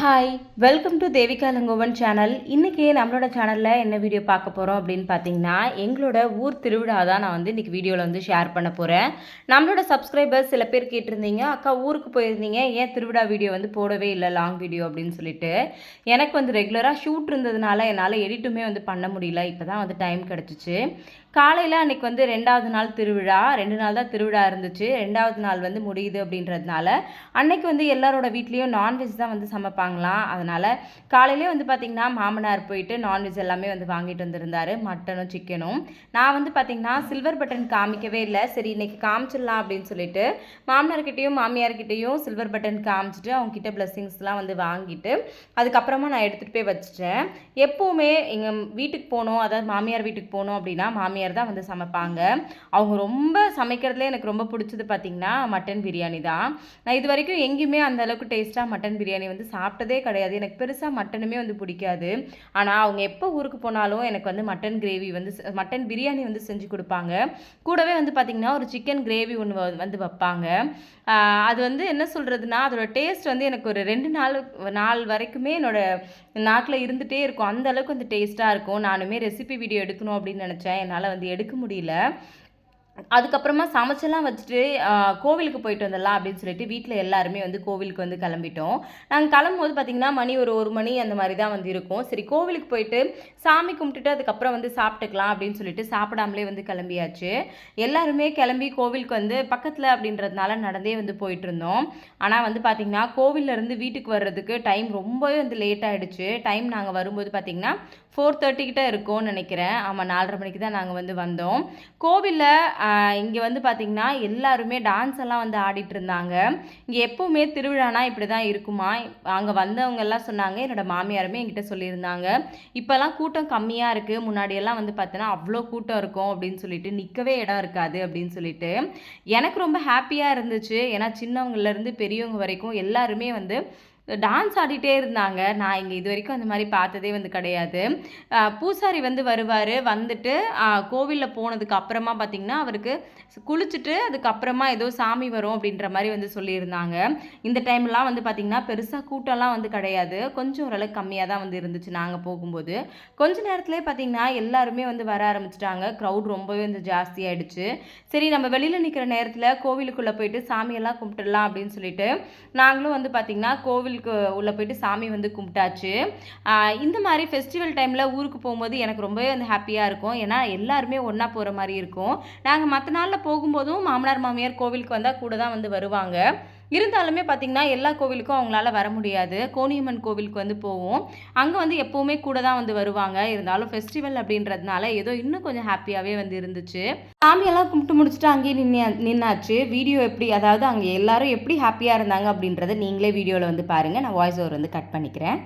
Hi welcome to Devika Elangovan channel இன்றைக்கி நம்மளோட சேனலில் என்ன வீடியோ பார்க்க போகிறோம் அப்படின்னு பார்த்தீங்கன்னா எங்களோட ஊர் திருவிழா தான் நான் வந்து இன்றைக்கி வீடியோவில் வந்து ஷேர் பண்ண போகிறேன் நம்மளோட சப்ஸ்கிரைபர்ஸ் சில பேர் கேட்டிருந்தீங்க அக்கா ஊருக்கு போயிருந்தீங்க ஏன் திருவிழா வீடியோ வந்து போடவே இல்லை லாங் வீடியோ அப்படின்னு சொல்லிட்டு. எனக்கு வந்து ரெகுலராக ஷூட் இருந்ததுனால என்னால் எடிட்டுமே வந்து பண்ண முடியல. இப்போ தான் வந்து டைம் கிடச்சிச்சு. காலையில் அன்றைக்கி வந்து ரெண்டாவது நாள் திருவிழா. ரெண்டு நாள் தான் திருவிழா இருந்துச்சு. ரெண்டாவது நாள் வந்து முடியுது அப்படின்றதுனால அன்னைக்கு வந்து எல்லாரோட வீட்லேயும் நான்வெஜ் தான் வந்து சமைப்பாங்களாம். அதனால் காலையிலே வந்து பார்த்திங்கன்னா மாமனார் போயிட்டு நான்வெஜ் எல்லாமே வந்து வாங்கிட்டு வந்திருந்தாரு. மட்டனும் சிக்கனும் நான் வந்து பார்த்திங்கன்னா சில்வர் பட்டன் காமிக்கவே இல்லை. சரி இன்றைக்கி காமிச்சிடலாம் அப்படின்னு சொல்லிட்டு மாமனார்கிட்டேயும் மாமியார்கிட்டேயும் சில்வர் பட்டன் காமிச்சிட்டு அவங்க பிளஸ்ஸிங்ஸ்லாம் வந்து வாங்கிட்டு அதுக்கப்புறமா நான் எடுத்துகிட்டு போய் வச்சுட்டேன். எப்போவுமே எங்கள் வீட்டுக்கு போகணும் அதாவது மாமியார் வீட்டுக்கு போகணும் அப்படின்னா மாமியார் தான் வந்து சமைப்பாங்க. அவங்க ரொம்ப சமைக்கிறதுல எனக்கு ரொம்ப பிடிச்சது பார்த்திங்கன்னா மட்டன் பிரியாணி தான். நான் இது வரைக்கும் எங்கேயுமே அந்த அளவுக்கு டேஸ்ட்டாக மட்டன் பிரியாணி வந்து சாப்பிட்டதே கிடையாது. எனக்கு பெருசாக மட்டனுமே வந்து பிடிக்காது. ஆனால் அவங்க எப்போ ஊருக்கு போனாலும் எனக்கு வந்து மட்டன் கிரேவி வந்து மட்டன் பிரியாணி வந்து செஞ்சு கொடுப்பாங்க. கூடவே வந்து பார்த்திங்கன்னா ஒரு சிக்கன் கிரேவி ஒன்று வந்து வைப்பாங்க. அது வந்து என்ன சொல்கிறதுனா அதோட டேஸ்ட் வந்து எனக்கு ஒரு ரெண்டு நாள் நாள் வரைக்குமே என்னோட நாக்கில் இருந்துகிட்டே இருக்கும். அந்த அளவுக்கு வந்து டேஸ்ட்டாக இருக்கும். நானுமே ரெசிபி வீடியோ எடுக்கணும் அப்படின்னு நினச்சேன். என்னால் வந்து எடுக்க முடியல. அதுக்கப்புறமா சமைச்செல்லாம் வச்சுட்டு கோவிலுக்கு போயிட்டு வந்துடலாம் அப்படின்னு சொல்லிட்டு வீட்டில் எல்லாருமே வந்து கோவிலுக்கு வந்து கிளம்பிட்டோம். நாங்கள் கிளம்பும்போது பார்த்திங்கன்னா மணி ஒரு ஒரு மணி அந்த மாதிரி தான் வந்து இருக்கும். சரி கோவிலுக்கு போயிட்டு சாமி கும்பிட்டுட்டு அதுக்கப்புறம் வந்து சாப்பிட்டுக்கலாம் அப்படின்னு சொல்லிட்டு சாப்பிடாமலே வந்து கிளம்பியாச்சு. எல்லாருமே கிளம்பி கோவிலுக்கு வந்து பக்கத்தில் அப்படின்றதுனால நடந்தே வந்து போயிட்டு இருந்தோம். ஆனால் வந்து பார்த்திங்கன்னா கோவிலேருந்து வீட்டுக்கு வர்றதுக்கு டைம் ரொம்பவே வந்து லேட் ஆகிடுச்சு டைம் நாங்கள் வரும்போது பார்த்திங்கன்னா ஃபோர் தேர்ட்டிக்கிட்ட இருக்கும்னு நினைக்கிறேன். ஆமாம் நாலரை மணிக்கு தான் நாங்கள் வந்து வந்தோம். கோவிலில் இங்கே வந்து பார்த்திங்கன்னா எல்லாருமே டான்ஸ் எல்லாம் வந்து ஆடிட்டு இருந்தாங்க. இங்கே எப்போவுமே திருவிழானா இப்படி தான் இருக்குமா? அங்கே வந்தவங்க எல்லாம் சொன்னாங்க என்னோடய மாமியாருமே என்கிட்ட சொல்லியிருந்தாங்க. இப்போல்லாம் கூட்டம் கம்மியாக இருக்குது முன்னாடியெல்லாம் வந்து பார்த்தோன்னா அவ்வளோ கூட்டம் இருக்கும் அப்படின்னு சொல்லிட்டு நிற்கவே இடம் இருக்காது அப்படின்னு சொல்லிட்டு எனக்கு ரொம்ப ஹாப்பியாக இருந்துச்சு. ஏன்னா சின்னவங்கலேருந்து பெரியவங்க வரைக்கும் எல்லாருமே வந்து டான்ஸ் ஆடிட்டே இருந்தாங்க. நான் இங்கே இது வரைக்கும் அந்த மாதிரி பார்த்ததே வந்து கிடையாது. பூசாரி வந்து வருவார். வந்துட்டு கோவிலில் போனதுக்கு அப்புறமா பார்த்திங்கன்னா அவருக்கு குளிச்சுட்டு அதுக்கப்புறமா ஏதோ சாமி வரும் அப்படின்ற மாதிரி வந்து சொல்லியிருந்தாங்க. இந்த டைம்லாம் வந்து பார்த்திங்கன்னா பெருசாக கூட்டம்லாம் வந்து கிடையாது. கொஞ்சம் ஓரளவுக்கு கம்மியாக தான் வந்து இருந்துச்சு நாங்கள் போகும்போது. கொஞ்ச நேரத்துலேயே பார்த்திங்கன்னா எல்லாருமே வந்து வர ஆரம்பிச்சிட்டாங்க. க்ரௌட் ரொம்பவே வந்து ஜாஸ்தி ஆயிடுச்சு. சரி நம்ம வெளியில் நிற்கிற நேரத்தில் கோவிலுக்குள்ளே போயிட்டு சாமியெல்லாம் கும்பிட்டுடலாம் அப்படின்னு சொல்லிட்டு நாங்களும் வந்து பார்த்திங்கன்னா கோவில் கோவிலுக்கு உள்ளே போயிட்டு சாமி வந்து கும்பிட்டாச்சு. இந்த மாதிரி ஃபெஸ்டிவல் டைமில் ஊருக்கு போகும்போது எனக்கு ரொம்பவே வந்து ஹாப்பியாக இருக்கும். ஏன்னா எல்லாருமே ஒன்றா போகிற மாதிரி இருக்கும். நாங்கள் மற்ற நாளில் போகும்போதும் மாமனார் மாமியார் கோவிலுக்கு வந்தால் கூட தான் வந்து வருவாங்க. இருந்தாலுமே பார்த்திங்கன்னா எல்லா கோவிலுக்கும் அவங்களால வர முடியாது. கோணியம்மன் கோவிலுக்கு வந்து போவோம். அங்கே வந்து எப்போவுமே கூட தான் வந்து வருவாங்க. இருந்தாலும் ஃபெஸ்டிவல் அப்படின்றதுனால ஏதோ இன்னும் கொஞ்சம் ஹாப்பியாகவே வந்து இருந்துச்சு. சாமியெல்லாம் கும்பிட்டு முடிச்சுட்டு அங்கேயே நின்று நின்னாச்சு. வீடியோ எப்படி அதாவது அங்கே எல்லாரும் எப்படி ஹாப்பியாக இருந்தாங்க அப்படின்றத நீங்களே வீடியோவில் வந்து பாருங்கள் நான் வாய்ஸ் ஓவர் வந்து கட் பண்ணிக்கிறேன்.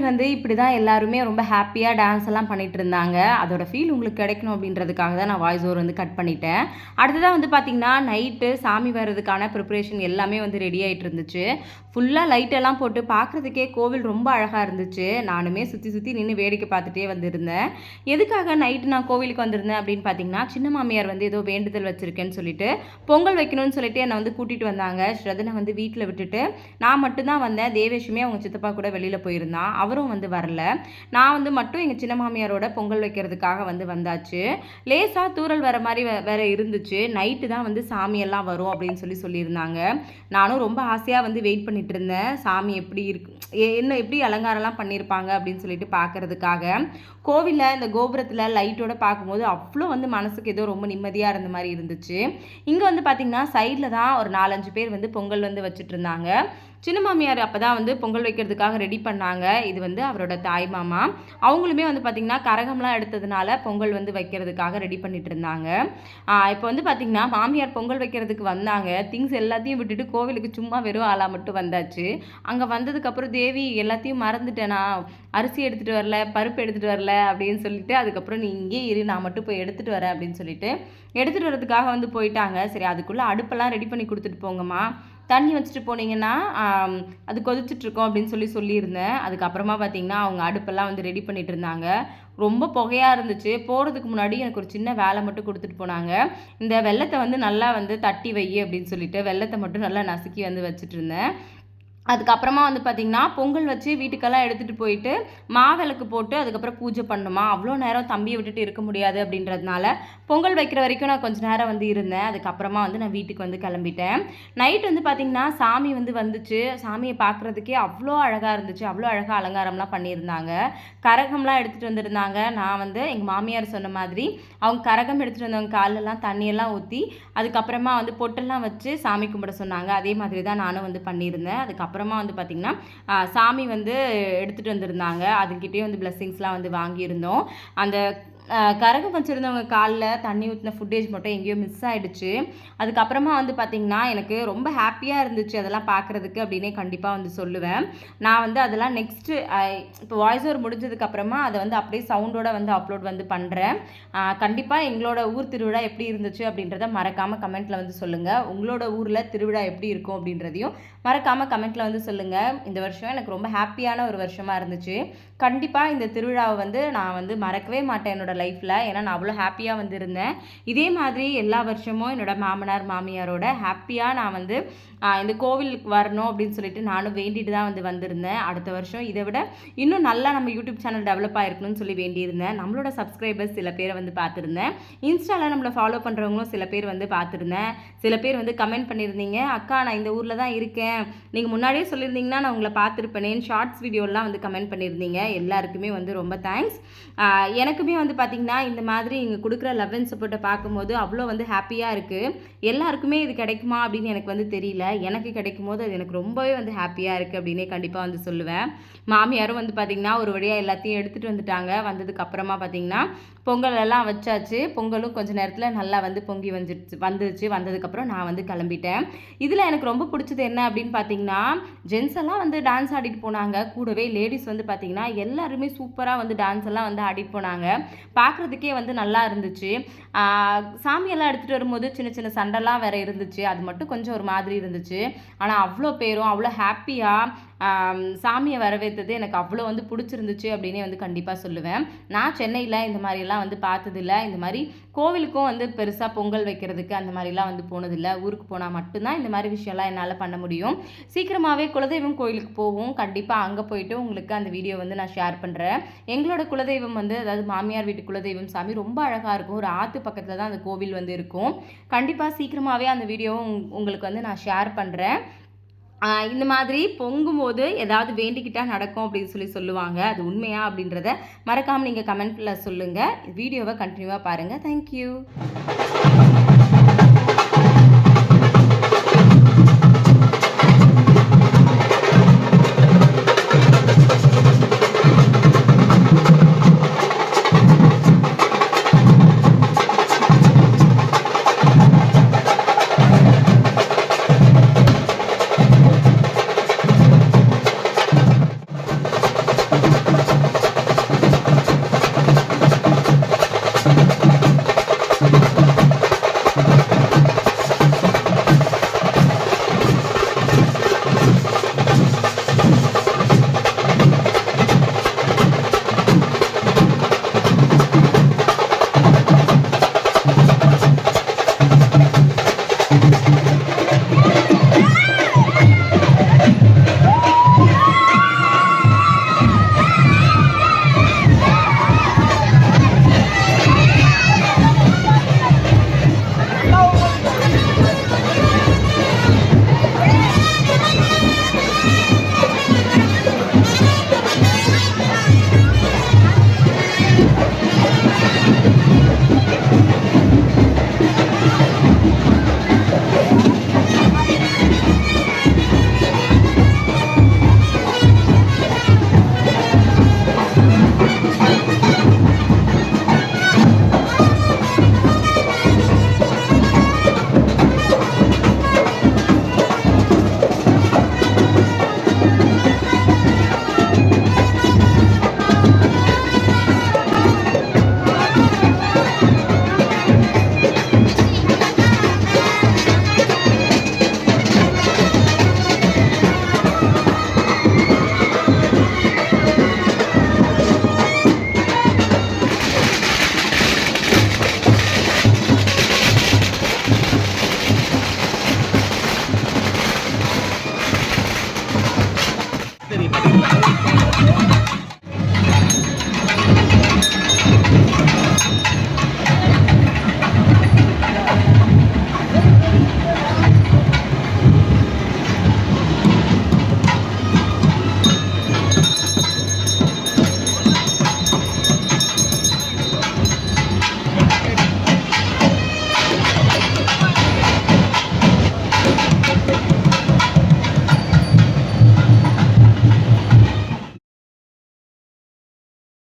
ஆனால் வந்து இப்படி தான் எல்லாருமே ரொம்ப ஹாப்பியாக டான்ஸ் எல்லாம் பண்ணிட்டு இருந்தாங்க. அதோட ஃபீல் உங்களுக்கு கிடைக்கணும் அப்படின்றதுக்காக தான் நான் வாய்ஸ் ஓவர் வந்து கட் பண்ணிட்டேன். அடுத்ததாக வந்து பார்த்திங்கன்னா நைட்டு சாமி வர்றதுக்கான ப்ரிப்ரேஷன் எல்லாமே வந்து ரெடி ஆகிட்டு இருந்துச்சு. ஃபுல்லாக லைட்டெல்லாம் போட்டு பார்க்குறதுக்கே கோவில் ரொம்ப அழகாக இருந்துச்சு. நானுமே சுற்றி சுற்றி நின்று வேடிக்கை பார்த்துட்டே வந்திருந்தேன். எதுக்காக நைட்டு நான் கோவிலுக்கு வந்திருந்தேன் அப்படின்னு பார்த்தீங்கன்னா சின்ன மாமியார் வந்து ஏதோ வேண்டுதல் வச்சுருக்கேன்னு சொல்லிட்டு பொங்கல் வைக்கணும்னு சொல்லிட்டு என்னை வந்து கூட்டிகிட்டு வந்தாங்க. ஸ்ரதனை வந்து வீட்டில் விட்டுட்டு நான் மட்டும்தான் வந்தேன். தேவேஷுமே அவங்க சித்தப்பா கூட வெளியில் போயிருந்தான். அவரும் வந்து வரல. நான் வந்து மட்டும் எங்கள் சின்ன மாமியாரோட பொங்கல் வைக்கிறதுக்காக வந்து வந்தாச்சு. லேசாக தூரல் வர மாதிரி வே- வேற இருந்துச்சு. நைட்டு தான் வந்து சாமியெல்லாம் வரும் அப்படின்னு சொல்லி சொல்லியிருந்தாங்க. நானும் ரொம்ப ஆசையாக வந்து வெயிட் பண்ணிட்டு இருந்தேன். சாமி எப்படி இருக்கு என்ன எப்படி அலங்காரம்லாம் பண்ணியிருப்பாங்க அப்படின்னு சொல்லிட்டு பார்க்கறதுக்காக கோவிலில் இந்த கோபுரத்தில் லைட்டோட பார்க்கும்போது அவ்வளோ வந்து மனசுக்கு ஏதோ ரொம்ப நிம்மதியாக இருந்த மாதிரி இருந்துச்சு. இங்கே வந்து பார்த்திங்கன்னா சைடில் தான் ஒரு நாலஞ்சு பேர் வந்து பொங்கல் வந்து வச்சுட்டு இருந்தாங்க. சின்ன மாமியார் அப்போ தான் வந்து பொங்கல் வைக்கிறதுக்காக ரெடி பண்ணாங்க. இது வந்து அவரோட தாய் மாமா. அவங்களுமே வந்து பார்த்திங்கன்னா கரகம்லாம் எடுத்ததுனால பொங்கல் வந்து வைக்கிறதுக்காக ரெடி பண்ணிட்டு இருந்தாங்க. இப்போ வந்து பார்த்திங்கன்னா மாமியார் பொங்கல் வைக்கிறதுக்கு வந்தாங்க. திங்ஸ் எல்லாத்தையும் விட்டுட்டு கோவிலுக்கு சும்மா வெறும் ஆளாக மட்டும் வந்தாச்சு. அங்கே வந்ததுக்கப்புறம் தேவி எல்லாத்தையும் மறந்துட்டேனா? அரிசி எடுத்துகிட்டு வரல பருப்பு எடுத்துகிட்டு வரல அப்படின்னு சொல்லிட்டு அதுக்கப்புறம் நீ இங்கே இரு நான் மட்டும் போய் எடுத்துகிட்டு வரேன் அப்படின்னு சொல்லிட்டு எடுத்துகிட்டு வரதுக்காக வந்து போயிட்டாங்க. சரி அதுக்குள்ளே அடுப்பெல்லாம் ரெடி பண்ணி கொடுத்துட்டு போங்கம்மா. தண்ணி வச்சுட்டு போனீங்கன்னா அது கொதிச்சிட்டுருக்கும் அப்படின்னு சொல்லி சொல்லியிருந்தேன். அதுக்கப்புறமா பார்த்தீங்கன்னா அவங்க அடுப்பெல்லாம் வந்து ரெடி பண்ணிட்டு இருந்தாங்க. ரொம்ப புகையாக இருந்துச்சு. போகிறதுக்கு முன்னாடி எனக்கு ஒரு சின்ன வேலை மட்டும் கொடுத்துட்டு போனாங்க. இந்த வெள்ளத்தை வந்து நல்லா வந்து தட்டி வை அப்படின்னு சொல்லிட்டு வெள்ளத்தை மட்டும் நல்லா நசுக்கி வந்து வச்சுட்டு இருந்தேன். அதுக்கப்புறமா வந்து பார்த்திங்கன்னா பொங்கல் வச்சு வீட்டுக்கெல்லாம் எடுத்துகிட்டு போயிட்டு மாவிளக்கு போட்டு அதுக்கப்புறம் பூஜை பண்ணணுமா அவ்வளோ நேரம் தம்பியை விட்டுட்டு இருக்க முடியாது அப்படின்றதுனால பொங்கல் வைக்கிற வரைக்கும் நான் கொஞ்சம் நேரம் வந்து இருந்தேன். அதுக்கப்புறமா வந்து நான் வீட்டுக்கு வந்து கிளம்பிட்டேன். நைட் வந்து பார்த்திங்கன்னா சாமி வந்து வந்துச்சு. சாமியை பார்க்குறதுக்கே அவ்வளோ அழகாக இருந்துச்சு. அவ்வளோ அழகாக அலங்காரம்லாம் பண்ணியிருந்தாங்க. கரகம்லாம் எடுத்துகிட்டு வந்திருந்தாங்க. நான் வந்து எங்கள் மாமியார் சொன்ன மாதிரி அவங்க கரகம் எடுத்துகிட்டு வந்தவங்க காலெல்லாம் தண்ணியெல்லாம் ஊற்றி அதுக்கப்புறமா வந்து பொட்டெல்லாம் வச்சு சாமி கும்பிட சொன்னாங்க. அதே மாதிரி தான் நானும் வந்து பண்ணியிருந்தேன். அதுக்கப்புறம் அப்புறமா வந்து பார்த்திங்கன்னா சாமி வந்து எடுத்துகிட்டு வந்திருந்தாங்க. அதுக்கிட்டே வந்து பிளெஸ்ஸிங்ஸ்லாம் வந்து வாங்கியிருந்தோம். அந்த கரகம் வச்சுருந்தவங்க காலில் தண்ணி ஊற்றின ஃபுட்டேஜ் மட்டும் எங்கேயோ மிஸ் ஆகிடுச்சு அதுக்கப்புறமா வந்து பார்த்திங்கன்னா எனக்கு ரொம்ப ஹாப்பியாக இருந்துச்சு அதெல்லாம் பார்க்குறதுக்கு அப்படின்னே கண்டிப்பாக வந்து சொல்லுவேன். நான் வந்து அதெல்லாம் நெக்ஸ்ட்டு இப்போ வாய்ஸ் ஓவர் முடிஞ்சதுக்கப்புறமா அதை வந்து அப்படியே சவுண்டோட வந்து அப்லோட் வந்து பண்ணுறேன் கண்டிப்பாக எங்களோட ஊர் திருவிழா எப்படி இருந்துச்சு அப்படின்றத மறக்காமல் கமெண்ட்டில் வந்து சொல்லுங்கள் உங்களோட ஊரில் திருவிழா எப்படி இருக்கும் அப்படின்றதையும் மறக்காமல் கமெண்ட்டில் வந்து சொல்லுங்கள் இந்த வருஷம் எனக்கு ரொம்ப ஹாப்பியான ஒரு வருஷமாக இருந்துச்சு. கண்டிப்பாக இந்த திருவிழாவை வந்து நான் வந்து மறக்கவே மாட்டேன் என்னோடய லைஃப்பில் ஏன்னா நான் அவ்வளோ ஹாப்பியாக வந்து இருந்தேன் இதே மாதிரி எல்லா வருஷமும் என்னோட மாமனார் மாமியாரோட ஹாப்பியாக நான் வந்து இந்த கோவிலுக்கு வரணும் அப்படின்னு சொல்லிட்டு நானும் வேண்டிட்டு தான் வந்து வந்திருந்தேன். அடுத்த வருஷம் இதை விட இன்னும் நல்லா நம்ம யூடியூப் சேனல் டெவலப் ஆகிருக்கணும்னு சொல்லி வேண்டியிருந்தேன். நம்மளோட சப்ஸ்கிரைபர்ஸ் சில பேரை வந்து பார்த்துருந்தேன். இன்ஸ்டாவில் நம்மளை ஃபாலோ பண்ணுறவங்களும் சில பேர் வந்து பார்த்துருந்தேன். சில பேர் வந்து கமெண்ட் பண்ணியிருந்தீங்க. அக்கா நான் இந்த ஊரில் தான் இருக்கேன். நீங்கள் முன்னாடியே சொல்லியிருந்தீங்கன்னா நான் உங்களை பார்த்துருப்பேனேன்னு ஷார்ட்ஸ் வீடியோலாம் வந்து கமெண்ட் பண்ணியிருந்தீங்க. எல்லாருக்குமே வந்து ரொம்ப தேங்க்ஸ் எனக்குமே வந்து பார்த்திங்கன்னா இந்த மாதிரி இங்கே கொடுக்குற லவ் அண்ட் சப்போர்ட்டை பார்க்கும்போது அவ்வளோ வந்து ஹாப்பியாக இருக்குது எல்லாருக்குமே இது கிடைக்குமா அப்படின்னு எனக்கு வந்து தெரியல. எனக்கு கிடைக்கும் போது அது எனக்கு ரொம்பவே வந்து ஹாப்பியாக இருக்குது அப்படின்னே கண்டிப்பாக வந்து சொல்லுவேன். மாமியாரும் வந்து பார்த்திங்கன்னா ஒரு வழியாக எல்லாத்தையும் எடுத்துகிட்டு வந்துட்டாங்க. வந்ததுக்கப்புறமா பார்த்தீங்கன்னா பார்த்திங்கன்னா பொங்கல் எல்லாம் வச்சாச்சு. பொங்கலும் கொஞ்ச நேரத்தில் நல்லா வந்து பொங்கி வந்துடுச்சு வந்துருச்சு வந்ததுக்கப்புறம் நான் வந்து கிளம்பிட்டேன். இதில் எனக்கு ரொம்ப பிடிச்சது என்ன அப்படின்னு பார்த்தீங்கன்னா ஜென்ஸ் எல்லாம் வந்து டான்ஸ் ஆடிட்டு போனாங்க. கூடவே லேடிஸ் வந்து பார்த்தீங்கன்னா எல்லாருமே சூப்பராக வந்து டான்ஸ் எல்லாம் வந்து ஆடிட்டு போனாங்க. பார்க்குறதுக்கே வந்து நல்லா இருந்துச்சு. சாமியெல்லாம் எடுத்துகிட்டு வரும்போது சின்ன சின்ன சண்டைலாம் வேறு இருந்துச்சு. அது மட்டும் கொஞ்சம் ஒரு மாதிரி இருந்துச்சு. ஆனால் அவ்வளோ பேரும் அவ்வளோ ஹாப்பியாக சாமியை வரவேற்றது எனக்கு அவ்வளோ வந்து பிடிச்சிருந்துச்சு அப்படின்னே வந்து கண்டிப்பாக சொல்லுவேன். நான் சென்னையில் இந்த மாதிரிலாம் வந்து பார்த்ததில்ல. இந்த மாதிரி கோவிலுக்கும் வந்து பெருசாக பொங்கல் வைக்கிறதுக்கு அந்த மாதிரிலாம் வந்து போனதில்லை. ஊருக்கு போனால் மட்டும்தான் இந்த மாதிரி விஷயம்லாம் என்னால் பண்ண முடியும். சீக்கிரமாகவே குலதெய்வம் கோயிலுக்கு போவோம். கண்டிப்பாக அங்கே போயிட்டு உங்களுக்கு அந்த வீடியோ வந்து நான் ஷேர் பண்ணுறேன் எங்களோட குலதெய்வம் வந்து அதாவது மாமியார் வீட்டு குலதெய்வம் சாமி ரொம்ப அழகாக இருக்கும். ஒரு ஆற்று பக்கத்தில் தான் அந்த கோவில் வந்து இருக்கும். கண்டிப்பாக சீக்கிரமாகவே அந்த வீடியோவும் உங்களுக்கு வந்து நான் ஷேர் பண்ணுறேன் இந்த மாதிரி பொங்கும்போது ஏதாவது வேண்டிக்கிட்டால் நடக்கும் அப்படின்னு சொல்லி சொல்லுவாங்க. அது உண்மையா அப்படின்றத மறக்காமல் நீங்கள் கமெண்ட்டில் சொல்லுங்கள் வீடியோவை கண்டினியூவாக பாருங்கள் தேங்க்யூ